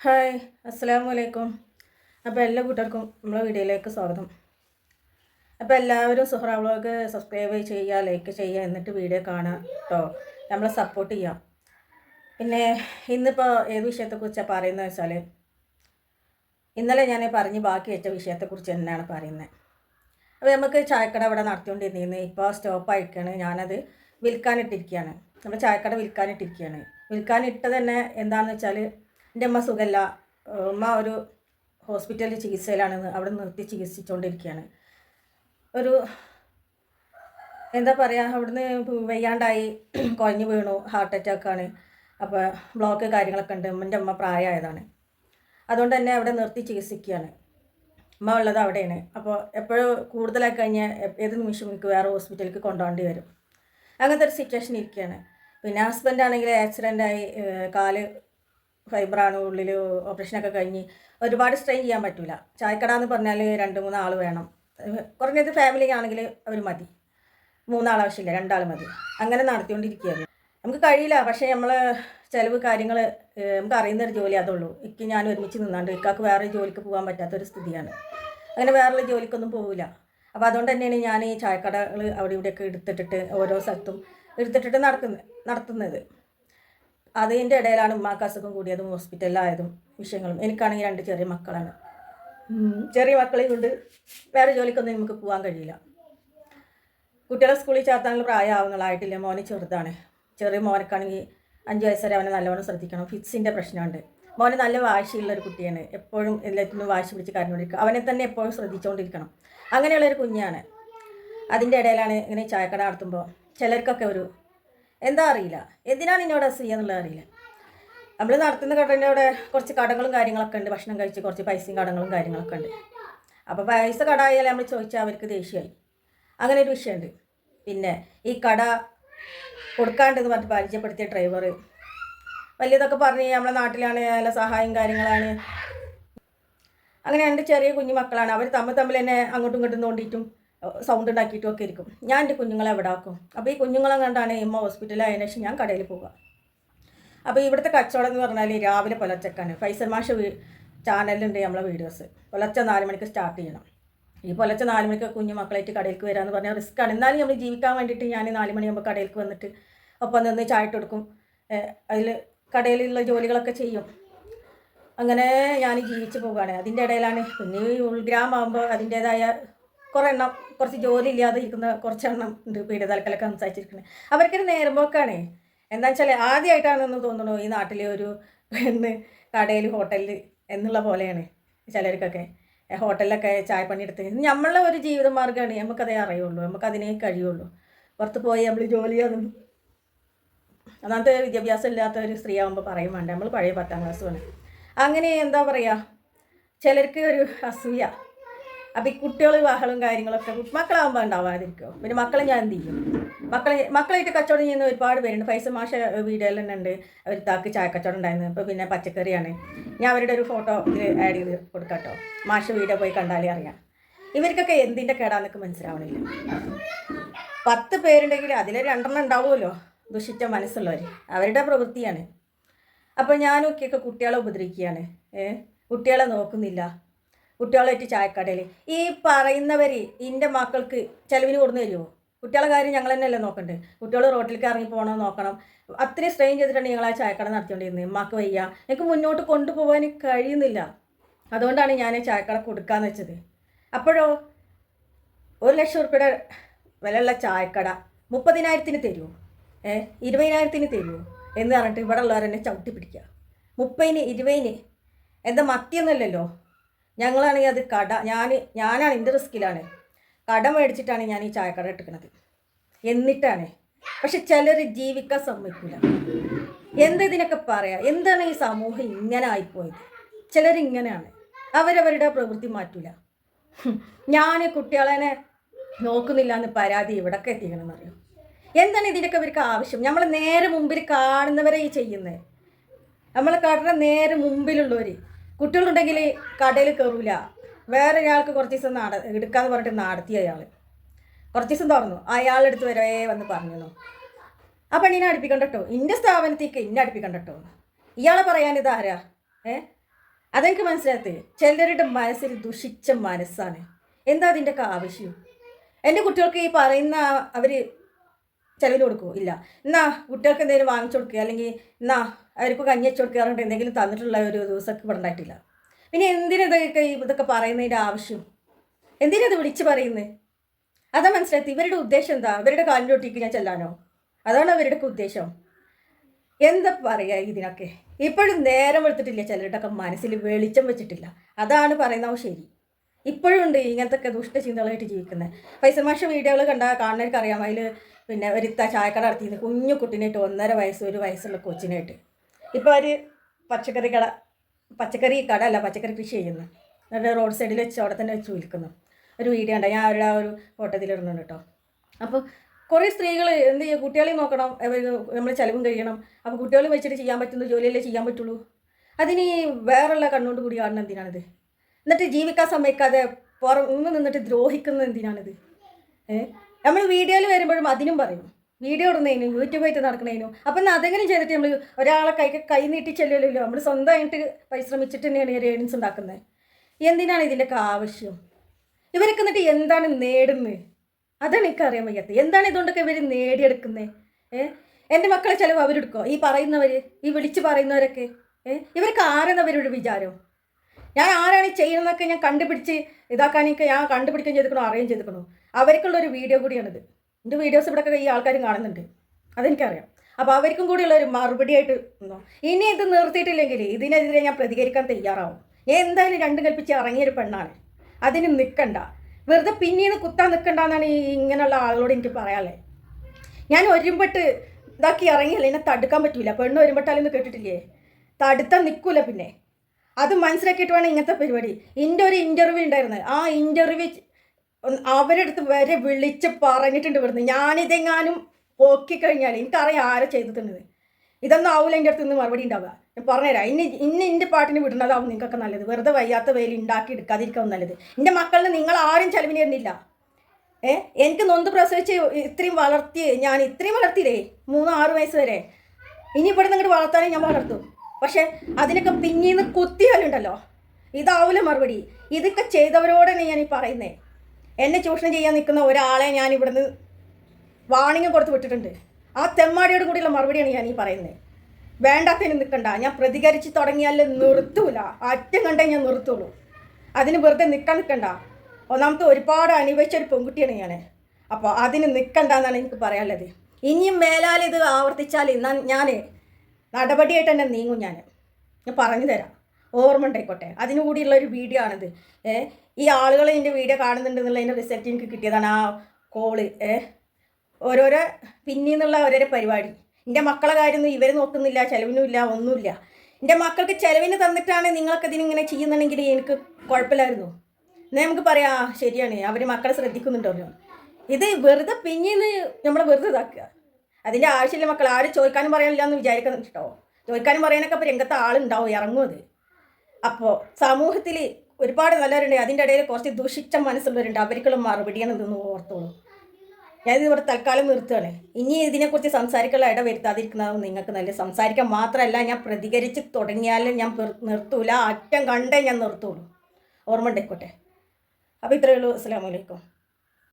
Hi അസ്സാം വലൈക്കും അപ്പോൾ എല്ലാ കൂട്ടർക്കും നമ്മളെ വീഡിയോയിലേക്ക് സ്വാഗതം. അപ്പോൾ എല്ലാവരും സുഹ്ര വ്ളോഗ് സബ്സ്ക്രൈബ് ചെയ്യുക ലൈക്ക് ചെയ്യുക എന്നിട്ട് വീഡിയോ കാണുക കേട്ടോ നമ്മളെ സപ്പോർട്ട് ചെയ്യാം. പിന്നെ ഇന്നിപ്പോൾ ഏത് വിഷയത്തെക്കുറിച്ചാണ് പറയുന്നത് വെച്ചാൽ ഇന്നലെ ഞാൻ പറഞ്ഞ് ബാക്കി വെച്ച വിഷയത്തെക്കുറിച്ച് തന്നെയാണ് പറയുന്നത് അപ്പോൾ നമുക്ക് ചായക്കട ഇവിടെ നടത്തിക്കൊണ്ടിരുന്നിരുന്നു ഇപ്പോൾ സ്റ്റോപ്പ് ആയിരിക്കുകയാണ് ഞാനത് വിൽക്കാനിട്ടിരിക്കുകയാണ് നമ്മൾ ചായക്കട വിൽക്കാനിട്ടിരിക്കുകയാണ് വിൽക്കാനിട്ട് തന്നെ എന്താണെന്ന് വെച്ചാൽ എന്റെ അമ്മ സുഖമല്ല. അമ്മ ഒരു ഹോസ്പിറ്റലിൽ ചികിത്സയിലാണ് അവിടെ നിർത്തി ചികിത്സിച്ചുകൊണ്ടിരിക്കുകയാണ് ഒരു എന്താ പറയുക അവിടുന്ന് വയ്യാണ്ടായി കുഴഞ്ഞു വീണു ഹാർട്ട് അറ്റാക്കാണ് അപ്പോൾ ബ്ലോക്ക് കാര്യങ്ങളൊക്കെ ഉണ്ട്. എന്റെ അമ്മ പ്രായമായതാണ്. അതുകൊണ്ട് തന്നെ അവിടെ നിർത്തി ചികിത്സിക്കുകയാണ്. അമ്മ ഉള്ളത് അവിടെയാണ്. അപ്പോൾ എപ്പോഴും കൂടുതലായി കഴിഞ്ഞാൽ ഏത് നിമിഷം എനിക്ക് വേറെ ഹോസ്പിറ്റലിലേക്ക് കൊണ്ടുപോകേണ്ടി വരും. അങ്ങനത്തെ ഒരു സിറ്റുവേഷൻ ഇരിക്കുകയാണ്. പിന്നെ ഹസ്ബൻഡ് ആണെങ്കിൽ ആക്സിഡന്റ് ആയി കാൽ ഫൈബറാണ് ഉള്ളിൽ ഓപ്പറേഷനൊക്കെ കഴിഞ്ഞ് ഒരുപാട് സ്ട്രെയിൻ ചെയ്യാൻ പറ്റില്ല ചായക്കട എന്ന് പറഞ്ഞാൽ രണ്ട് മൂന്ന് ആൾ വേണം. കുറഞ്ഞത് ഫാമിലി ആണെങ്കിൽ അവർ മതി. മൂന്നാൾ ആവശ്യമില്ല രണ്ടാൾ മതി. അങ്ങനെ നടത്തിക്കൊണ്ടിരിക്കുകയാണ്. നമുക്ക് കഴിയില്ല പക്ഷേ നമ്മൾ ചിലവ് കാര്യങ്ങൾ നമുക്ക് അറിയുന്ന ഒരു ജോലി അതുള്ളൂ. ഇക്ക് ഞാൻ ഒരുമിച്ച് നിന്നാണ്ട് ഇക്കാക്ക് വേറെ ജോലിക്ക് പോകാൻ പറ്റാത്തൊരു സ്ഥിതിയാണ്. അങ്ങനെ വേറെ ജോലിക്കൊന്നും പോകില്ല അപ്പോൾ അതുകൊണ്ട് തന്നെയാണ് ഞാൻ ഈ ചായക്കടകൾ അവിടെ ഇവിടെയൊക്കെ എടുത്തിട്ടിട്ട് ഓരോ സ്ഥലത്തും എടുത്തിട്ടിട്ട് നടക്കുന്നത് നടത്തുന്നത്. അതിന്റെ ഇടയിലാണ് ഉമ്മാക്ക് അസുഖം കൂടിയതും ഹോസ്പിറ്റലിലായതും വിഷയങ്ങളും. എനിക്കാണെങ്കിൽ രണ്ട് ചെറിയ മക്കളാണ്. ചെറിയ മക്കളെ കൊണ്ട് വേറെ ജോലിക്കൊന്നും നമുക്ക് പോകാൻ കഴിയില്ല. കുട്ടികളെ സ്കൂളിൽ ചേർത്താനുള്ള പ്രായമാവുന്നതായിട്ടില്ല മോന് ചെറുതാണ്. ചെറിയ മോനക്കാണെങ്കിൽ അഞ്ച് വയസ്സ് വരെ അവനെ നല്ലവണ്ണം ശ്രദ്ധിക്കണം. ഫിറ്റ്സിന്റെ പ്രശ്നമുണ്ട്. മോനെ നല്ല വാശിയുള്ള ഒരു കുട്ടിയാണ്. എപ്പോഴും എല്ലാത്തിനും വാശി പിടിച്ച് കരഞ്ഞുകൊണ്ടിരിക്കുക. അവനെ തന്നെ എപ്പോഴും ശ്രദ്ധിച്ചുകൊണ്ടിരിക്കണം. അങ്ങനെയുള്ളൊരു കുഞ്ഞാണ്. അതിന്റെ ഇടയിലാണ് ഇങ്ങനെ ചായക്കട നടത്തുമ്പോൾ ചിലർക്കൊക്കെ ഒരു എന്താ അറിയില്ല. എന്തിനാണ് ഇന്നോട് അസൂയ എന്നുള്ളത് അറിയില്ല. നമ്മൾ നടത്തുന്ന കടലിന്റെ അവിടെ കുറച്ച് കടങ്ങളും കാര്യങ്ങളൊക്കെ ഉണ്ട്. ഭക്ഷണം കഴിച്ച് കുറച്ച് പൈസയും കടങ്ങളും കാര്യങ്ങളൊക്കെ ഉണ്ട്. അപ്പോൾ പൈസ കടായാൽ നമ്മൾ ചോദിച്ചാൽ അവർക്ക് ദേഷ്യമായി അങ്ങനെ ഒരു വിഷയമുണ്ട്. പിന്നെ ഈ കട കൊടുക്കാണ്ടെന്ന് പറഞ്ഞ് പരിചയപ്പെടുത്തിയ ഡ്രൈവർ വലിയതൊക്കെ പറഞ്ഞ് നമ്മളെ നാട്ടിലാണ് നല്ല സഹായം കാര്യങ്ങളാണ്. അങ്ങനെ എന്റെ ചെറിയ കുഞ്ഞു മക്കളാണ് അവർ തമ്മിൽ തമ്മിൽ എന്നെ അങ്ങോട്ടും ഇങ്ങോട്ടും തോണ്ടിയിട്ടും സൗണ്ട് ഉണ്ടാക്കിയിട്ടും ഒക്കെ ഇരിക്കും ഞാൻ എന്റെ കുഞ്ഞുങ്ങളെ എവിടെ ആക്കും? അപ്പോൾ ഈ കുഞ്ഞുങ്ങളെ കണ്ടാണ് ഇമ്മ ഹോസ്പിറ്റലായതിനു ശേഷം ഞാൻ കടയിൽ പോവുക. അപ്പോൾ ഇവിടുത്തെ കച്ചവടം എന്ന് പറഞ്ഞാൽ രാവിലെ പുലർച്ചക്കാണ് ഫൈസൽ മാഷ് വീ ചാനലിലുണ്ട് നമ്മളെ വീഡിയോസ് പുലർച്ചെ നാല് മണിക്ക് സ്റ്റാർട്ട് ചെയ്യണം. ഈ പുലർച്ചെ നാല് മണിക്ക് കുഞ്ഞു മക്കളായിട്ട് കടയിലേക്ക് വരാമെന്ന് പറഞ്ഞാൽ റിസ്ക്കാണ് എന്നാലും നമ്മൾ ജീവിക്കാൻ വേണ്ടിയിട്ട് ഞാൻ നാല് മണിയാകുമ്പോൾ കടയിലേക്ക് വന്നിട്ട് ഒപ്പം നിന്ന് ചായ ഇട്ട് കൊടുക്കും. അതിൽ കടയിലുള്ള ജോലികളൊക്കെ ചെയ്യും. അങ്ങനെ ഞാൻ ജീവിച്ച് പോവുകയാണ്. അതിന്റെ ഇടയിലാണ് പിന്നെ ഈ ഉൾഗ്രാമാകുമ്പോൾ അതിന്റേതായ കുറേ എണ്ണം കുറച്ച് ജോലി ഇല്ലാതെ ഇരിക്കുന്ന കുറച്ച് എണ്ണം ഉണ്ട് പീഡിതൽക്കലൊക്കെ സംസാരിച്ചിരിക്കുന്നത് അവർക്കൊരു നേരമ്പോക്കാണ് എന്താ വെച്ചാൽ ആദ്യമായിട്ടാണെന്ന് തോന്നുന്നു ഈ നാട്ടിലെ ഒരു പെണ്ണ് കടയിൽ ഹോട്ടലിൽ എന്നുള്ള പോലെയാണ് ചിലർക്കൊക്കെ. ഹോട്ടലിലൊക്കെ ചായ പണിയെടുത്ത് നമ്മളെ ഒരു ജീവിത മാർഗമാണ് നമുക്കതേ അറിയുള്ളൂ. നമുക്കതിനേ കഴിയുള്ളൂ. പുറത്ത് പോയി നമ്മൾ ജോലി ചെയ്യാതൊന്നും അന്നത്തെ വിദ്യാഭ്യാസം ഇല്ലാത്ത ഒരു സ്ത്രീ ആകുമ്പോൾ പറയും വേണ്ട. നമ്മൾ പഴയ പത്താം ക്ലാസ് വേണം അങ്ങനെ എന്താ പറയുക ചിലർക്ക് ഒരു അസൂയ. അപ്പം ഈ കുട്ടികൾ ബഹളും കാര്യങ്ങളൊക്കെ മക്കളാകുമ്പോൾ ഉണ്ടാവാതിരിക്കുമോ പിന്നെ മക്കളെ ഞാൻ എന്ത് ചെയ്യും? മക്കളെ മക്കളായിട്ട് കച്ചവടം ചെയ്യുന്ന ഒരുപാട് പേരുണ്ട്. പൈസ മാഷ വീഡിയോയിൽ തന്നെ ഉണ്ട്. അവർ താക്ക് ചായ കച്ചവടം ഉണ്ടായിരുന്നു. ഇപ്പോൾ പിന്നെ പച്ചക്കറിയാണ്. ഞാൻ അവരുടെ ഒരു ഫോട്ടോ ആഡ് ചെയ്ത് കൊടുക്കാട്ടോ. മാഷ വീഡിയോ പോയി കണ്ടാലേ അറിയാം. ഇവർക്കൊക്കെ എന്തിന്റെ കേടാന്നൊക്കെ മനസ്സിലാവണില്ല. പത്ത് പേരുണ്ടെങ്കിൽ അതിൽ രണ്ടെണ്ണം ഉണ്ടാവുമല്ലോ? ദുഷിച്ച മനസ്സുള്ളവർ അവരുടെ പ്രവൃത്തിയാണ്. അപ്പോൾ ഞാനൊക്കെയൊക്കെ കുട്ടികളെ ഉപദ്രവിക്കുകയാണ്. കുട്ടികളെ നോക്കുന്നില്ല. കുട്ടികളായിട്ട് ചായക്കടയിൽ ഈ പറയുന്നവർ എന്റെ മക്കൾക്ക് ചെലവിന് കൊടുന്നു തരുമോ കുട്ടികളെ കാര്യം ഞങ്ങൾ തന്നെയല്ലേ നോക്കണ്ടേ? കുട്ടികൾ റോട്ടിലേക്ക് ഇറങ്ങി പോകണം നോക്കണം. അത്രയും സ്ട്രെയിൻ ചെയ്തിട്ടാണ് ഞങ്ങൾ ആ ചായക്കട നടത്തിക്കൊണ്ടിരുന്നത്. മക്ക് വയ്യ. എനിക്ക് മുന്നോട്ട് കൊണ്ടുപോകാൻ കഴിയുന്നില്ല. അതുകൊണ്ടാണ് ഞാൻ ചായക്കട കൊടുക്കാന്ന് വെച്ചത്. അപ്പോഴോ ഒരു ലക്ഷം ഉറുപ്പിയുടെ വിലയുള്ള ചായക്കട മുപ്പതിനായിരത്തിന് തരുമോ ഏ ഇരുപതിനായിരത്തിന് തരുമോ എന്ന് പറഞ്ഞിട്ട് ഇവിടെ ഉള്ളവരെന്നെ ചവിട്ടി പിടിക്കുക മുപ്പതിന് ഇരുപതിന് എന്താ മത്തിയൊന്നുമല്ലല്ലോ? ഞങ്ങളാണെങ്കിൽ അത് കട ഞാൻ ഞാനാണ് എന്റെ റിസ്കിലാണ് കട മേടിച്ചിട്ടാണ് ഞാൻ ഈ ചായക്കട എടുക്കുന്നത് എന്നിട്ടാണ്. പക്ഷെ ചിലർ ജീവിക്കാൻ സമ്മതിക്കില്ല ഇതിനൊക്കെ പറയാം? എന്താണ് ഈ സമൂഹം ഇങ്ങനെ ആയിപ്പോയത്? ചിലർ ഇങ്ങനെയാണ്. അവരവരുടെ പ്രവൃത്തി മാറ്റില്ല ഞാൻ കുട്ടികളെ നോക്കുന്നില്ല എന്ന് പരാതി ഇവിടൊക്കെ എത്തിക്കണമെന്ന് അറിയാം? എന്താണ് ഇതിനൊക്കെ ഇവർക്ക് ആവശ്യം? നമ്മൾ നേരെ മുമ്പിൽ കാണുന്നവരെ ഈ ചെയ്യുന്നത്. നമ്മളെ കടയുടെ നേരെ മുമ്പിലുള്ളവർ കുട്ടികളുണ്ടെങ്കിൽ കടയിൽ കയറൂല. വേറെ ഒരാൾക്ക് കുറച്ച് ദിവസം നട എടുക്കാന്ന് പറഞ്ഞിട്ട് നടത്തി അയാൾ കുറച്ച് ദിവസം തുറന്നു അയാളെടുത്ത് വരെ വന്ന് പറഞ്ഞു ആ പെണ്ണിനെ അടുപ്പിക്കണ്ട കേട്ടോ സ്ഥാപനത്തേക്ക് ഇന്നെ അടുപ്പിക്കണ്ട ഇയാളെ പറയാൻ ഇതാരാ ഏ? അതെനിക്ക് മനസ്സിലാകത്ത് ചിലരുടെ മനസ്സിൽ ദുഷിച്ച മനസ്സാണ്. എന്താ അതിന്റെയൊക്കെ ആവശ്യം? എന്റെ കുട്ടികൾക്ക് ഈ പറയുന്ന അവർ ചിലവിന് കൊടുക്കുമോ ഇല്ല. എന്നാ കുട്ടികൾക്ക് എന്തെങ്കിലും വാങ്ങിച്ചു കൊടുക്കുക അല്ലെങ്കിൽ എന്നാ അവർക്ക് കഞ്ഞി വെച്ച് കൊടുക്കുക പറഞ്ഞിട്ട് എന്തെങ്കിലും തന്നിട്ടുള്ള ഒരു ദിവസമൊക്കെ ഇവിടെ ഉണ്ടായിട്ടില്ല. പിന്നെ എന്തിനാ ഇതൊക്കെ പറയുന്നതിന്റെ ആവശ്യം? എന്തിനാ ഇത് വിളിച്ച് പറയുന്നത് അതാ മനസ്സിലാക്കി ഇവരുടെ ഉദ്ദേശം എന്താ? ഇവരുടെ കാലിന്റെ ഒട്ടിക്ക് ഞാൻ ചെല്ലാനോ? അതാണ് അവരുടെ ഉദ്ദേശം. എന്താ പറയുക ഇതിനൊക്കെ? ഇപ്പോഴും നേരം വെളുത്തിട്ടില്ല ചിലരുടെയൊക്കെ മനസ്സിൽ വെളിച്ചം വെച്ചിട്ടില്ല. അതാണ് പറയുന്നത് ശരി. ഇപ്പോഴും ഉണ്ട് ഇങ്ങനത്തെ ഒക്കെ ദുഷ്ടചിന്തകളായിട്ട് ജീവിക്കുന്നത് പൈസ മാഷ വീഡിയോകൾ കണ്ടാൽ കാണുന്നവർക്ക് അറിയാം. അതിൽ പിന്നെ ഒരു ചായക്കട നടത്തിയിരുന്ന. കുഞ്ഞു കുട്ടീനായിട്ട് ഒന്നര വയസ്സ് ഒരു വയസ്സുള്ള കൊച്ചിനായിട്ട്. ഇപ്പോൾ അവർ പച്ചക്കറി കട പച്ചക്കറി കട അല്ല പച്ചക്കറി കൃഷി ചെയ്യുന്നു. എന്നിട്ട് റോഡ് സൈഡിൽ വെച്ച് അവിടെ തന്നെ വെച്ച് വിൽക്കുന്നു. ഒരു വീഡിയോ കണ്ട ഞാൻ അവരുടെ ആ ഒരു ഫോട്ടോത്തിലിടുന്നുണ്ട് കേട്ടോ. അപ്പോൾ കുറേ സ്ത്രീകൾ എന്ത് ചെയ്യുക കുട്ടികളെയും നോക്കണം. നമ്മൾ ചിലവും കഴിയണം. അപ്പോൾ കുട്ടികളെ വെച്ചിട്ട് ചെയ്യാൻ പറ്റുന്ന ജോലിയല്ലേ ചെയ്യാൻ പറ്റുള്ളൂ? അതിന് വേറുള്ള കണ്ണുകൊണ്ട് കൂടി കാണുന്ന എന്തിനാണിത്? എന്നിട്ട് ജീവിക്കാൻ സമ്മതിക്കാതെ പുറമെ നിന്നിട്ട് ദ്രോഹിക്കുന്നത് എന്തിനാണിത്? ഏഹ് നമ്മൾ വീഡിയോയിൽ വരുമ്പോഴും അതിനും പറയും. വീഡിയോ ഇടുന്നതിനും യൂട്യൂബായിട്ട് നടക്കുന്നതിനും. അപ്പം അതെങ്ങനെ ചെയ്തിട്ട് നമ്മൾ ഒരാളെ കൈ കൈ നീട്ടി ചെല്ലുമല്ലോ നമ്മൾ സ്വന്തമായിട്ട് പരിശ്രമിച്ചിട്ട് തന്നെയാണ് ഈ ഏണിങ്സ് ഉണ്ടാക്കുന്നത്. എന്തിനാണ് ഇതിന്റെയൊക്കെ ആവശ്യം? ഇവരൊക്കെ എന്നിട്ട് എന്താണ് നേടുന്നത്? അതാണ് എനിക്ക് അറിയാൻ വയ്യാത്തത്. എന്താണ് ഇതുകൊണ്ടൊക്കെ ഇവർ നേടിയെടുക്കുന്നത്? ഏ? എന്റെ മക്കളെ ചിലവ് അവരെടുക്കോ ഈ പറയുന്നവർ ഈ വിളിച്ച് പറയുന്നവരൊക്കെ? ഏ? ഇവർക്ക് ആരെന്നവരുടെ വിചാരം? ഞാൻ ആരാണ് ചെയ്യണമെന്നൊക്കെ ഞാൻ കണ്ടുപിടിച്ച് ഇതാക്കാനൊക്കെ ഞാൻ കണ്ടുപിടിക്കുകയും ചെയ്തിക്കണോ അറിയുകയും ചെയ്തിക്കണോ അവർക്കുള്ള ഒരു വീഡിയോ കൂടിയാണിത്. എന്റെ വീഡിയോസ് ഇവിടെ ഈ ആൾക്കാരും കാണുന്നുണ്ട്. അതെനിക്കറിയാം. അപ്പോൾ അവർക്കും കൂടിയുള്ള ഒരു മറുപടി ആയിട്ട് ഇനി ഇത് നിർത്തിയിട്ടില്ലെങ്കിൽ ഇതിനെതിരെ ഞാൻ പ്രതികരിക്കാൻ തയ്യാറാവും. ഞാൻ എന്തായാലും രണ്ടും കൽപ്പിച്ച് ഇറങ്ങിയൊരു പെണ്ണാണ്. അതിന് നിൽക്കണ്ട വെറുതെ പിന്നീട് കുത്താൻ നിൽക്കണ്ട എന്നാണ് ഈ ഇങ്ങനെയുള്ള ആളോട് എനിക്ക് പറയാനുള്ളത്. ഞാൻ ഒരുമ്പട്ട് ഇതാക്കി ഇറങ്ങിയല്ലേ എന്നെ തടുക്കാൻ പറ്റൂല. പെണ്ണ് ഒരുമ്പട്ടാലെന്ന് കേട്ടിട്ടില്ലേ? തടുത്താൽ നിൽക്കൂല പിന്നെ. അത് മനസ്സിലാക്കിയിട്ട് വേണം ഇങ്ങനത്തെ പരിപാടി. എന്റെ ഒരു ഇന്റർവ്യൂ ഉണ്ടായിരുന്നു ആ ഇന്റർവ്യൂ അവരുടെ അടുത്ത് വരെ വിളിച്ച് പറഞ്ഞിട്ടുണ്ട് ഇവിടുന്ന്. ഞാനിതെങ്ങാനും പൊക്കിക്കഴിഞ്ഞാൽ എനിക്കറിയാം ആരാ ചെയ്തിട്ടുണ്ട്. ഇതൊന്നും ആവില്ല എന്റെ അടുത്ത് നിന്ന് മറുപടി ഉണ്ടാവുക. ഞാൻ പറഞ്ഞുതരാം. ഇനി ഇന്ന് എന്റെ പാട്ടിന് വിടുന്നതാവും നിങ്ങൾക്കൊക്കെ നല്ലത്. വെറുതെ വയ്യാത്ത വെയിൽ ഉണ്ടാക്കി എടുക്കാതിരിക്കാവും നല്ലത്. എന്റെ മക്കളിന് നിങ്ങൾ ആരും ചെലവിന് തരുന്നില്ല ഏ? എനിക്ക് നൊന്ത് പ്രസവിച്ച് ഇത്രയും വളർത്തി ഞാൻ ഇത്രയും വളർത്തിയില്ലേ? മൂന്ന് ആറ് വയസ്സ് വരെ. ഇനി ഇവിടെ നിങ്ങോട്ട് വളർത്താനേ ഞാൻ വളർത്തും. പക്ഷേ അതിനൊക്കെ പിന്നീന്ന് കുത്തിയാലുണ്ടല്ലോ. ഇതാവില്ല മറുപടി. ഇതൊക്കെ ചെയ്തവരോടാണ് ഞാൻ ഈ പറയുന്നത് എന്നെ ചൂഷണം ചെയ്യാൻ നിൽക്കുന്ന ഒരാളെ ഞാൻ ഇവിടുന്ന് വാണിംഗ് കൊടുത്ത് വിട്ടിട്ടുണ്ട്. ആ തെമ്മാടിയോട് കൂടിയുള്ള മറുപടിയാണ് ഞാൻ ഈ പറയുന്നത്. വേണ്ടാത്തതിന് നിൽക്കണ്ട. ഞാൻ പ്രതികരിച്ച് തുടങ്ങിയാൽ നിർത്തൂല. അറ്റം കണ്ടേ ഞാൻ നിർത്തുള്ളൂ. അതിന് വെറുതെ നിൽക്കാൻ നിൽക്കണ്ട. ഒന്നാമത്തെ ഒരുപാട് അനുഭവിച്ച ഒരു പെൺകുട്ടിയാണ് ഞാൻ. അപ്പോൾ അതിന് നിൽക്കണ്ട എന്നാണ് എനിക്ക് പറയാനുള്ളത്. ഇനിയും മേലാൽ ഇത് ആവർത്തിച്ചാൽ ഞാൻ നടപടിയായിട്ട് തന്നെ നീങ്ങും ഞാൻ. ഞാൻ പറഞ്ഞു തരാം. ഓർമ്മ ഉണ്ടായിക്കോട്ടെ. അതിനു കൂടിയുള്ള ഒരു വീഡിയോ ആണിത്. ഏഹ് ഈ ആളുകൾ എന്റെ വീഡിയോ കാണുന്നുണ്ട് എന്നുള്ളതിന്റെ റിസൾട്ട് എനിക്ക് കിട്ടിയതാണ് ആ കോൾ ഏഹ് ഓരോരോ പിന്നീന്നുള്ള ഓരോരോ പരിപാടി. എന്റെ മക്കളെ കാര്യമൊന്നും ഇവർ നോക്കുന്നില്ല ചിലവിനുമില്ല ഒന്നുമില്ല. എന്റെ മക്കൾക്ക് ചിലവിന് തന്നിട്ടാണ് നിങ്ങളൊക്കെ ഇതിനിങ്ങനെ ചെയ്യുന്നുണ്ടെങ്കിൽ എനിക്ക് കുഴപ്പമില്ലായിരുന്നു. എന്നാൽ നമുക്ക് പറയാം ആ, ശരിയാണ്. അവർ മക്കളെ ശ്രദ്ധിക്കുന്നുണ്ടല്ലോ. ഇത് വെറുതെ പിന്നീന്ന് നമ്മൾ വെറുതെ ഇതാക്കുക. അതിന്റെ ആവശ്യമില്ല മക്കൾ ആരും ചോദിക്കാനും പറയാനില്ല എന്ന് വിചാരിക്കുന്നുണ്ട്? ചോദിക്കാനും പറയാനൊക്കെ ഇപ്പോൾ രംഗത്ത് ആളുണ്ടാവും ഇറങ്ങും അത്. അപ്പോൾ സമൂഹത്തിൽ ഒരുപാട് നല്ലവരുണ്ട്. അതിന്റെ ഇടയിൽ കുറച്ച് ദുഷിച്ച മനസ്സുള്ളവരുണ്ട്. അവർക്കുള്ള മറുപടിയാണ് ഇതെന്ന് ഓർത്തോളൂ. ഞാനിത് ഇവിടെ തൽക്കാലം നിർത്തുകയാണ് ഇനി ഇതിനെക്കുറിച്ച് സംസാരിക്കാനുള്ള ഇട വരുത്താതിരിക്കുന്നതാണ് നിങ്ങൾക്ക് നല്ല സംസാരിക്കാൻ മാത്രമല്ല ഞാൻ പ്രതികരിച്ച് തുടങ്ങിയാലും ഞാൻ നിർത്തൂല. അറ്റം കണ്ടേ ഞാൻ നിർത്തുള്ളൂ. ഓർമ്മ ഉണ്ടായിക്കോട്ടെ അപ്പോൾ ഇത്രയേ ഉള്ളൂ. അസ്സാം വലൈക്കും